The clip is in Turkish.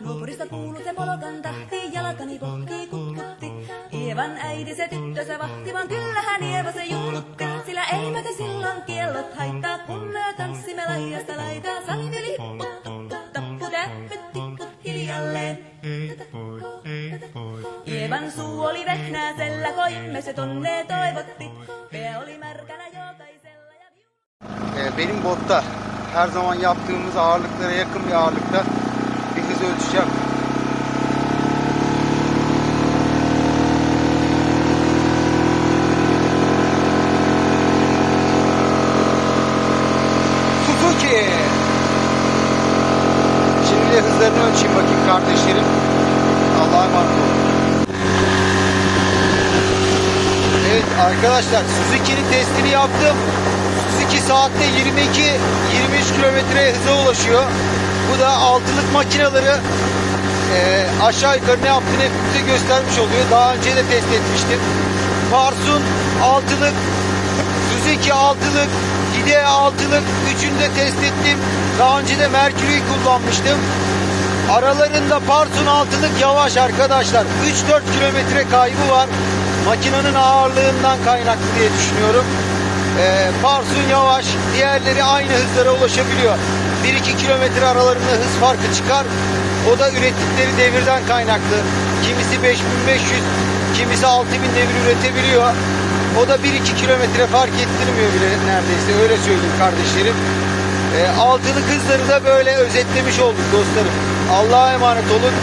Naapurista kuului se polokan tahti, jalkani pohkii kukkutti. Ievan äiti se tyttö se vahti, vaan kyllähän Ieva se juhlutti. Sillä eipä te silloin kiellot haittaa, kun me tanssimme laijasta laitaa. Salmi lipput, tappu tähvet tikkut hiljalleen. Ei voi, ei voi. Ievan suu oli vehnää, sellä koimme se tonne toivotti. Pea benim botta her zaman yaptığımız ağırlıklara yakın bir ağırlıkta bir hız ölçeceğim. Suzuki. Şimdi de hızlarını ölçeyim bakayım kardeşlerim. Allah'a emanet olun. Evet arkadaşlar Suzuki'nin testini yaptım. Suzuki saatte 22-23 kilometre hıza ulaşıyor. Bu da altılık makineleri e, aşağı yukarı ne yaptığını hepimize göstermiş oluyor. Daha önce de test etmiştim. Parsun altılık, Suzuki altılık, Hide altılık üçünü de test ettim. Daha önce de Mercury kullanmıştım. Aralarında Parsun altılık yavaş arkadaşlar. 3-4 kilometre kaybı var. Makinenin ağırlığından kaynaklı diye düşünüyorum. Ee, Parsun yavaş. Diğerleri aynı hızlara ulaşabiliyor. 1-2 kilometre aralarında hız farkı çıkar. O da ürettikleri devirden kaynaklı. Kimisi 5500, kimisi 6000 devir üretebiliyor. O da 1-2 kilometre fark ettirmiyor bile neredeyse. Öyle söyleyeyim kardeşlerim. E, altılık hızları da böyle özetlemiş olduk dostlarım. Allah'a emanet olun.